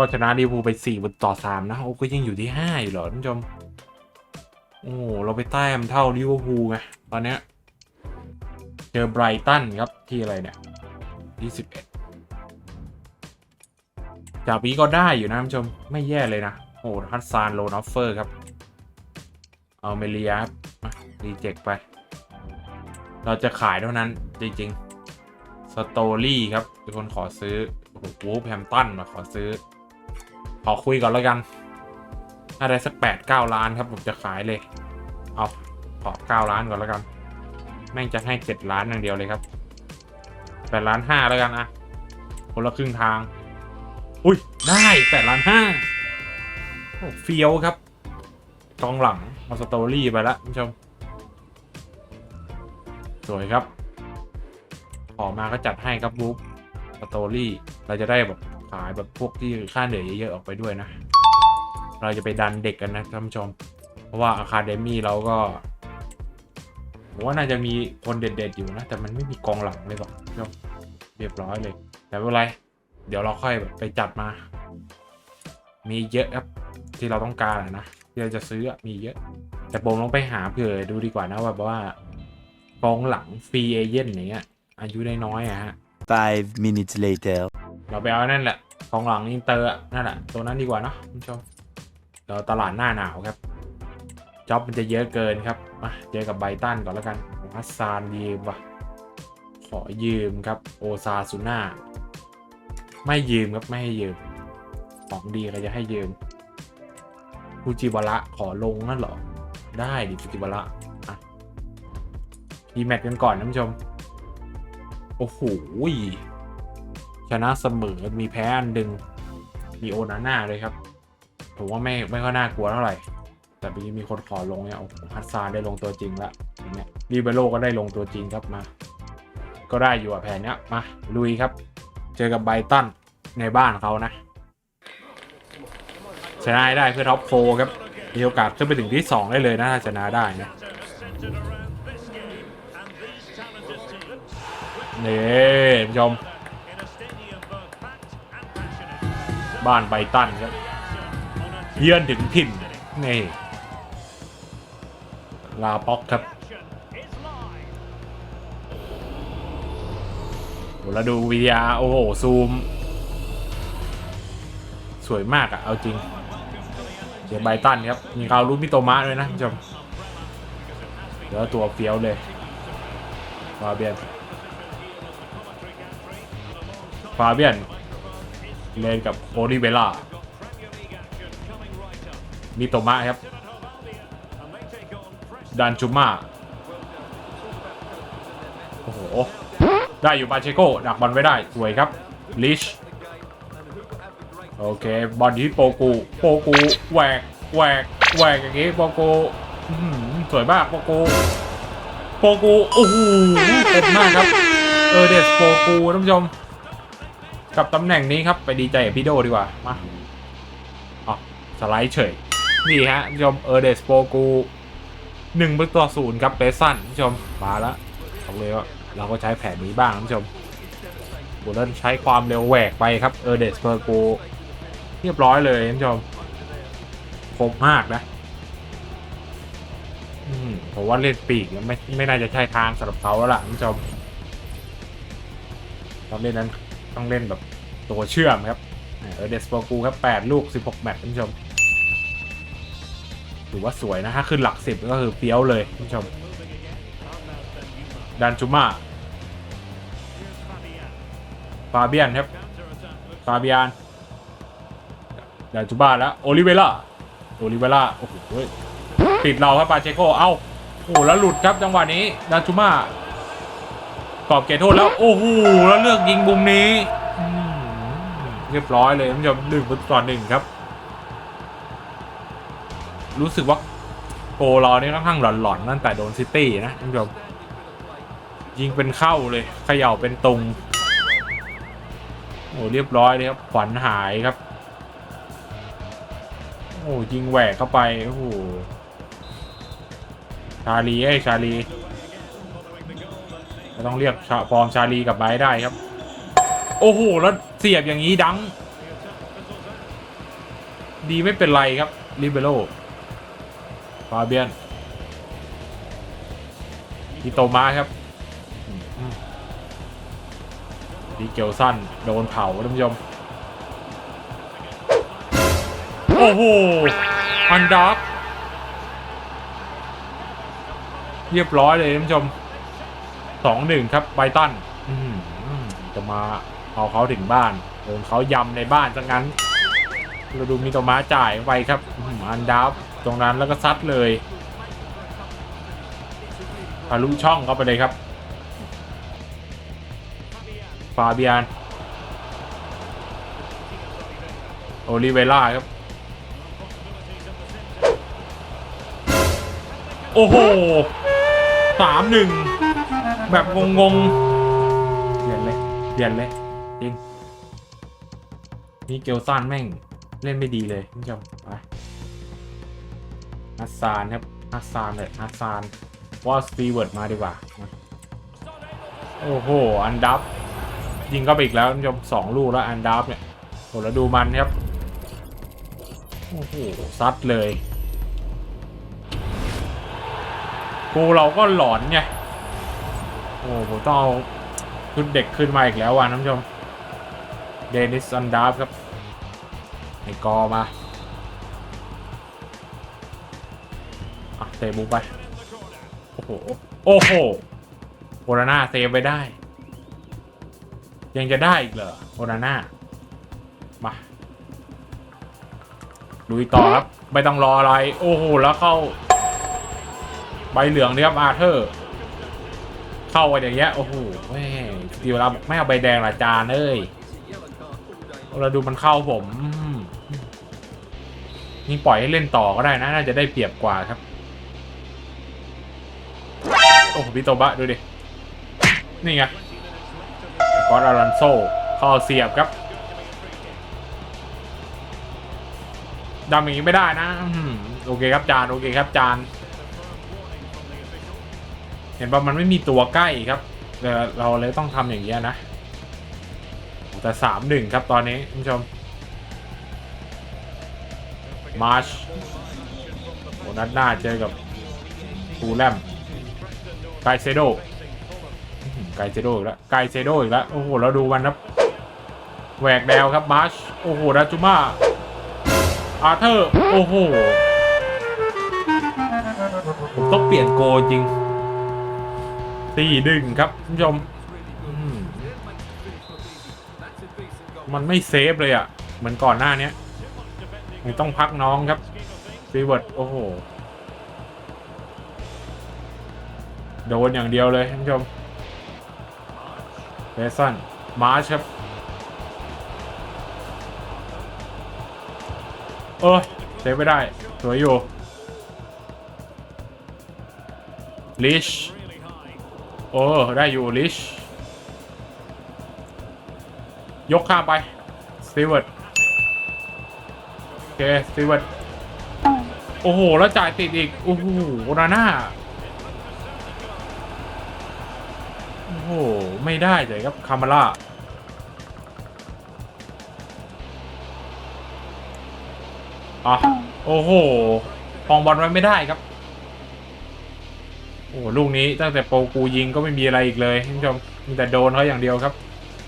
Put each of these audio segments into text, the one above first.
ก็ชนะลิเวอร์พูลไป4ต่อ3นะโอ้ก็ยังอยู่ที่ 5 อยู่เหรอท่านผู้ชมโอ้เราไปแต้มเท่าลิเวอร์พูลไงตอนเนี้ยเจอไบรตันครับที่อะไรเนี่ยที่11จากนี้ก็ได้อยู่นะท่านผู้ชมไม่แย่เลยนะโอ้ฮัตซานโลนอฟเฟอร์ครับเอาเมลียครับรีเจ็คไป เราจะขายเท่านั้นจริงๆสตอรี่ครับเป็นคนขอซื้อโอ้โหแฮมตันมาขอซื้อ ขอคุยก่อนแล้วกัน ถ้าได้สักแปดเก้าล้านครับผมจะขายเลย เอาขอเก้าล้านก่อนแล้วกัน แม่งจะให้เจ็ดล้านอย่างเดียวเลยครับแปดล้านห้าแล้วกันอะคนละครึ่งทาง อุ้ยได้แปดล้านห้าเฟี้ยวครับกองหลังเอาสตอรี่ไปแล้วคุณผู้ชม สวยครับ ขอมาก็จัดให้ครับบุ๊กสตอรี่ เราจะได้แบบ ขายแบบพวกที่ค่าเหนื่อยเยอะๆออกไปด้วยนะ เราจะไปดันเด็กกันนะท่านผู้ชม เพราะว่าอะคาเดมี่เราก็ผมว่าน่าจะมีคนเด็ดๆอยู่นะ แต่มันไม่มีกองหลังเลยว่ะท่านผู้ชมเรียบร้อยเลย แต่ไม่เป็นไร เดี๋ยวเราค่อยแบบไปจัดมา มีเยอะครับที่เราต้องการนะที่เราจะซื้อมีเยอะ แต่ผมลองไปหาเผื่อดูดีกว่านะว่าแบบว่ากองหลังฟรีเอเย่นอย่างเงี้ยอายุน้อยๆอะฮะ Five minutes later. เราไปเอานั่นแหละกองหลังอินเตอร์นั่นแหละตัวนั้นดีกว่าเนาะคุณผู้ชมเราตลาดหน้าหนาวครับจ็อบมันจะเยอะเกินครับมาเจอกับไบตันก่อนแล้วกันฮัสซานยืมวะขอยืมครับโอซาซูน่าไม่ยืมครับไม่ให้ยืมของดีก็จะให้ยืมฟูจิวาระขอลงนั่นเหรอ ได้ดิฟูจิวาระอะดีแมตช์กันก่อนนะท่านผู้ชม โอ้โห ชนะเสมอมีแพ้อันดึง มีโอนาน่าเลยครับผมว่าไม่ไม่ค่อยน่ากลัวเท่าไหร่ แต่ปีนี้มีคนขอลงเนี่ยโอ้โหฮัตซานได้ลงตัวจริงละอย่างเงี้ยรีเบโลก็ได้ลงตัวจริงครับมา ก็ได้อยู่อะแผนเนี้ยมาลุยครับ เจอกับไบตันในบ้านเขานะชนะได้เพื่อท็อปโฟครับมีโอกาสขึ้นไปถึงที่ 2 ได้เลยนะถ้าชนะได้นะนี่ผู้ชม บ้านไบตันครับ เยือนถึงถิ่นนี่ลาป็อกครับโหแล้วดูวิทยาโอ้โหซูม สวยมากอะเอาจริงเจอไบตันครับ มีคาวรูมิโตมะด้วยนะคุณผู้ชมแล้วตัวเฟี้ยวเลยฟาเบียนฟาเบียน เล่นกับโอลิเวล่ามิโตมะครับดันจูมาโอ้โห ได้อยู่ปาเชโกดักบอลไว้ได้ สวยครับ ลิช โอเค บอลที่โปกูโปกูแหวกแหวกแหวกอย่างงี้โปกูสวยมากโปกูโปกูโอ้โหเต็มมากครับ เออเดสโปกูท่านผู้ชม กับตำแหน่งนี้ครับ ไปดีใจกับพี่โดดีกว่า มาอ๋อสไลด์เฉย นี่ฮะท่านผู้ชมเออเดสโปกูหนึ่งประตูต่อศูนย์ครับเปสันท่านผู้ชมมาแล้วบอกเลยว่าเราก็ใช้แผนนี้บ้างท่านผู้ชมบุลเลนใช้ความเร็วแหวกไปครับเออเดสโปกูเรียบร้อยเลยท่านผู้ชมคมมากนะผมว่าเล่นปีกไม่ไม่น่าจะใช่ทางสำหรับเขาแล้วล่ะท่านผู้ชมตอนเล่นนั้น ต้องเล่นแบบตัวเชื่อมครับเออเดสโปกูครับ 8 ลูก 16 แมตช์ท่านผู้ชมถือว่าสวยนะถ้าขึ้นหลัก 10 ก็คือเปี้ยวเลยท่านผู้ชมดันจูมาฟาเบียนครับฟาเบียนดันจูมาแล้วโอลิเวล่าโอลิเวล่าโอ้โหเฮ้ยปิดเราครับปาเชโกเอ้าโอ้โหแล้วหลุดครับจังหวะนี้ดันจูมา กรอบเกตโทษแล้วโอ้โหแล้วเลือกยิงมุมนี้เรียบร้อยเลยท่านผู้ชมหนึ่งต่อหนึ่งครับ รู้สึกว่าโกลอนี่ค่อนข้างหลอนๆตั้งแต่โดนซิตี้นะท่านผู้ชมยิงเป็นเข้าเลยเขย่าเป็นตรงโอ้เรียบร้อยเลยครับขวัญหายครับโอ้ยิงแหวกเข้าไปโอ้โหชาลีไอ้ชาลี ต้องเรียกฟอร์มชาลีกับไบได้ครับ โอ้โห แล้วเสียบอย่างนี้ดัง ดีไม่เป็นไรครับลิเบโรฟาเบียนอีโตมาครับดีเกลสั้นโดนเผาท่านผู้ชม โอ้โห อันดับ เรียบร้อยเลยท่านผู้ชม สองหนึ่งครับไบตันจะมาเอาเขาถึงบ้านโดนเขายำในบ้านซะงั้นเราดูมิโตมะจ่ายไปครับอ,อันดับตรงนั้นแล้วก็ซัดเลยทะลุช่องเข้าไปเลยครับฟาเบียนโอลิเวล่าครับ โอ้โหสามหนึ่ง แบบงงๆเปลี่ยนเลยเปลี่ยนเลยจริงนี่เกลซันแม่งเล่นไม่ดีเลยคุณผู้ชมไปฮัสซานครับฮัสซานเลยฮัสซานวอสตีเวิร์ดมาดีกว่า โอ้โห อันดับ ยิงเข้าไปอีกแล้วคุณผู้ชมสองลูกแล้วอันดับเนี่ยโหแล้วดูมันครับ โอ้โห ซัดเลย กูเราก็หลอนไง โอ้ผมต้องเอาชุดเด็กขึ้นมาอีกแล้วว่ะท่านผู้ชม เดนิสอันดาร์ฟครับไอกอมาอะเตะบุกไป โอ้โห โอ้โหโอนาน่าเซฟไปได้ ยังจะได้อีกเหรอโอนาน่ามาลุยต่อครับ ไม่ต้องรออะไร โอ้โห แล้วเข้า ใบเหลืองนี่ครับอาเธอร์ เข้าไปอย่างเงี้ยโอ้โหแม่ดีเวลาบอกไม่เอาใบแดงละจานเอ้ยเราดูมันเข้าผมนี่ปล่อยให้เล่นต่อก็ได้นะ น่าจะได้เปรียบกว่าครับ โอ้โหพี่โตบะดูดิ นี่ไงกอร์อารันโซเข้าเสียบครับดำอย่างนี้ไม่ได้นะ โอเคครับจาน โอเคครับจาน เห็นว่ามันไม่มีตัวใกล้ครับเดี๋ยวเราเลยต้องทำอย่างเงี้ยนะ แต่สามหนึ่งครับตอนนี้คุณผู้ชมมาร์ชโอนัดหน้าเจอกับฟูแลมไกเซโดอื้อหือไกเซโดอีกแล้วไกเซโดอีกแล้ว โอ้โห เราดูมันครับแหวกแนวครับมาร์ชโอ้โหดัจูมาอาเธอร์ โอ้โห ผมต้องเปลี่ยนโกจริงี่ดึงครับคุณผู้ชมมันไม่เซฟเลยอะ่ะ เหมือนก่อนหน้านี้ต้องพักน้องครับฟีเวิร์ดโอ้โห โดนอย่างเดียวเลยท่านผู้ชมเบสันมาร์ชครับ เออเซฟไม่ได้ สวยอยู่ลิช โอ้ได้อยู่ลิช ยกข้ามไปสตีเวิร์ดโอเคสตีเวิร์ดโอ้โห แล้วจ่ายติดอีก โอ้โหโอนาน่าโอ้โห ไม่ได้เลยครับ คามาร่าอะ โอ้โห ปองบอลไว้ไม่ได้ครับ โอ้ลูกนี้ตั้งแต่โปรกูยิงก็ไม่มีอะไรอีกเลยท่านผู้ชมมีแต่โดนเขาอย่างเดียวครับ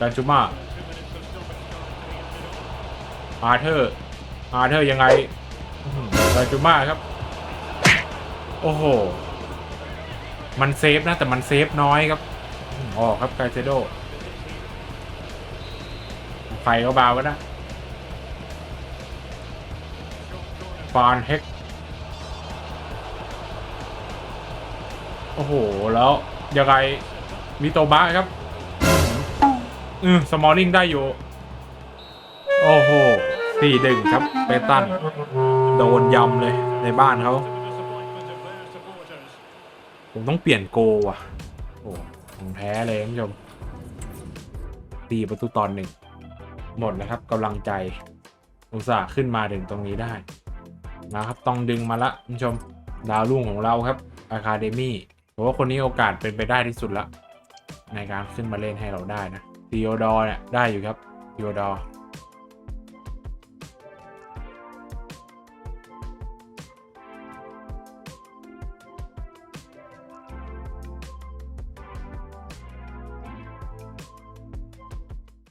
ดันชูมาอาเธอร์อาเธอร์ยังไงดันชูมาครับ โอ้โห มันเซฟนะแต่มันเซฟน้อยครับอ๋อครับไกเซโดไฟก็เบากันนะฟานเฮก โอ้โห แล้วยังไงมิโตบะครับ อือสมอลลิงได้อยู่ โอ้โหสี่ดึงครับเปตัน โดนยำเลยในบ้านเขา ผมต้องเปลี่ยนโกว่ะ โอ้ของแท้เลยท่านผู้ชมตีประตูตอนหนึ่ง หมดนะครับกำลังใจ อุตส่าห์ขึ้นมาถึงตรงนี้ได้นะครับ ต้องดึงมาละท่านผู้ชม ดาวรุ่งของเราครับอะคาเดมี่ ผมว่าคนนี้โอกาสเป็นไปได้ที่สุดละในการขึ้นมาเล่นให้เราได้นะทีโอดอร์เนี่ยได้อยู่ครับทีโอดอร์